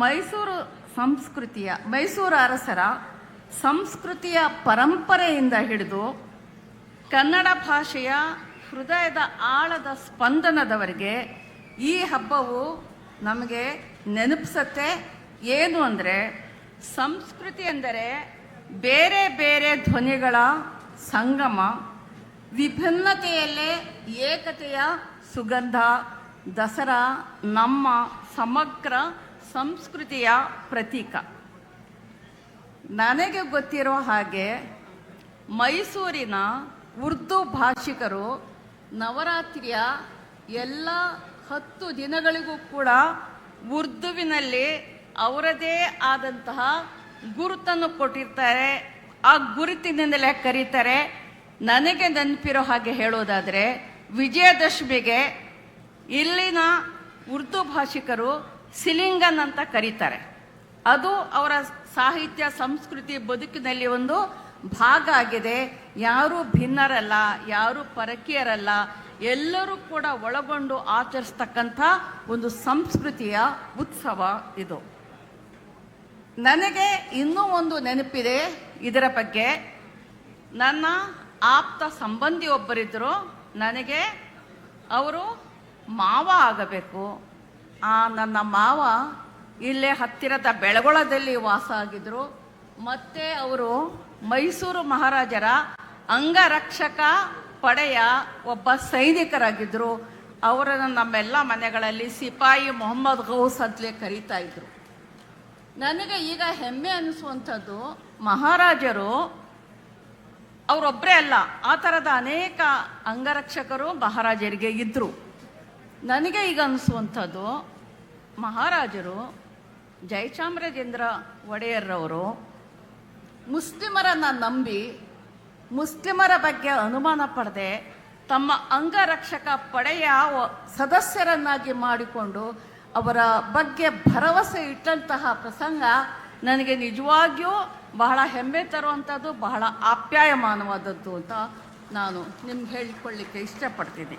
ಮೈಸೂರು ಸಂಸ್ಕೃತಿಯ, ಮೈಸೂರು ಅರಸರ ಸಂಸ್ಕೃತಿಯ ಪರಂಪರೆಯಿಂದ ಹಿಡಿದು ಕನ್ನಡ ಭಾಷೆಯ ಹೃದಯದ ಆಳದ ಸ್ಪಂದನದವರಿಗೆ ಈ ಹಬ್ಬವು ನಮಗೆ ನೆನಪಿಸತ್ತೆ. ಏನು ಅಂದರೆ, ಸಂಸ್ಕೃತಿ ಎಂದರೆ ಬೇರೆ ಬೇರೆ ಧ್ವನಿಗಳ ಸಂಗಮ, ವಿಭಿನ್ನತೆಯಲ್ಲೇ ಏಕತೆಯ ಸುಗಂಧ, ದಸರಾ, ನಮ್ಮ ಸಮಗ್ರ ಸಂಸ್ಕೃತಿಯ ಪ್ರತೀಕ. ನನಗೆ ಗೊತ್ತಿರೋ ಹಾಗೆ ಮೈಸೂರಿನ ಉರ್ದು ಭಾಷಿಕರು ನವರಾತ್ರಿಯ ಎಲ್ಲ ಹತ್ತು ದಿನಗಳಿಗೂ ಕೂಡ ಉರ್ದುವಿನಲ್ಲಿ ಅವರದೇ ಆದಂತಹ ಗುರುತನ್ನು ಕೊಟ್ಟಿರ್ತಾರೆ. ಆ ಗುರುತಿನಿಂದಲೇ ಕರೀತಾರೆ. ನನಗೆ ನೆನಪಿರೋ ಹಾಗೆ ಹೇಳೋದಾದರೆ ವಿಜಯದಶಮಿಗೆ ಇಲ್ಲಿನ ಉರ್ದು ಭಾಷಿಕರು ಸಿಲಿಂಗನ್ ಅಂತ ಕರೀತಾರೆ. ಅದು ಅವರ ಸಾಹಿತ್ಯ, ಸಂಸ್ಕೃತಿ ಬದುಕಿನಲ್ಲಿ ಒಂದು ಭಾಗ ಆಗಿದೆ. ಯಾರೂ ಭಿನ್ನರಲ್ಲ, ಯಾರೂ ಪರಕೀಯರಲ್ಲ, ಎಲ್ಲರೂ ಕೂಡ ಒಳಗೊಂಡು ಆಚರಿಸ್ತಕ್ಕಂಥ ಒಂದು ಸಂಸ್ಕೃತಿಯ ಉತ್ಸವ ಇದು. ನನಗೆ ಇನ್ನೂ ಒಂದು ನೆನಪಿದೆ ಇದರ ಬಗ್ಗೆ. ನನ್ನ ಆಪ್ತ ಸಂಬಂಧಿ ಒಬ್ಬರಿದ್ದರು ನನಗೆ, ಅವರು ಮಾವ ಆಗಬೇಕು. ಆ ನನ್ನ ಮಾವ ಇಲ್ಲೇ ಹತ್ತಿರದ ಬೆಳಗೊಳದಲ್ಲಿ ವಾಸ ಆಗಿದ್ರು. ಮತ್ತೆ ಅವರು ಮೈಸೂರು ಮಹಾರಾಜರ ಅಂಗರಕ್ಷಕ ಪಡೆಯ ಒಬ್ಬ ಸೈನಿಕರಾಗಿದ್ದರು ಅವರನ್ನು ನಮ್ಮೆಲ್ಲ ಮನೆಗಳಲ್ಲಿ ಸಿಪಾಯಿ ಮೊಹಮ್ಮದ್ ಗೌಸ್ ಅಂತಲೇ ಕರೀತಾ ಇದ್ರು. ನನಗೆ ಈಗ ಹೆಮ್ಮೆ ಅನಿಸುವಂಥದ್ದು, ಮಹಾರಾಜರು ಅವರೊಬ್ಬರೇ ಅಲ್ಲ, ಆ ಥರದ ಅನೇಕ ಅಂಗರಕ್ಷಕರು ಮಹಾರಾಜರಿಗೆ ಇದ್ದರು ನನಗೆ ಈಗ ಅನಿಸುವಂಥದ್ದು ಮಹಾರಾಜರು ಜಯಚಾಮರಾಜೇಂದ್ರ ಒಡೆಯರ್ರವರು ಮುಸ್ಲಿಮರನ್ನು ನಂಬಿ ಮುಸ್ಲಿಮರ ಬಗ್ಗೆ ಅನುಮಾನ ಪಡೆದೆ ತಮ್ಮ ಅಂಗರಕ್ಷಕ ಪಡೆಯ ಸದಸ್ಯರನ್ನಾಗಿ ಮಾಡಿಕೊಂಡು ಅವರ ಬಗ್ಗೆ ಭರವಸೆ ಇಟ್ಟಂತಹ ಪ್ರಸಂಗ ನನಗೆ ನಿಜವಾಗಿಯೂ ಬಹಳ ಹೆಮ್ಮೆ ತರುವಂಥದ್ದು, ಬಹಳ ಆಪ್ಯಾಯಮಾನವಾದದ್ದು ಅಂತ ನಾನು ನಿಮ್ಗೆ ಹೇಳಿಕೊಳ್ಳಿಕ್ಕೆ ಇಷ್ಟಪಡ್ತೀನಿ.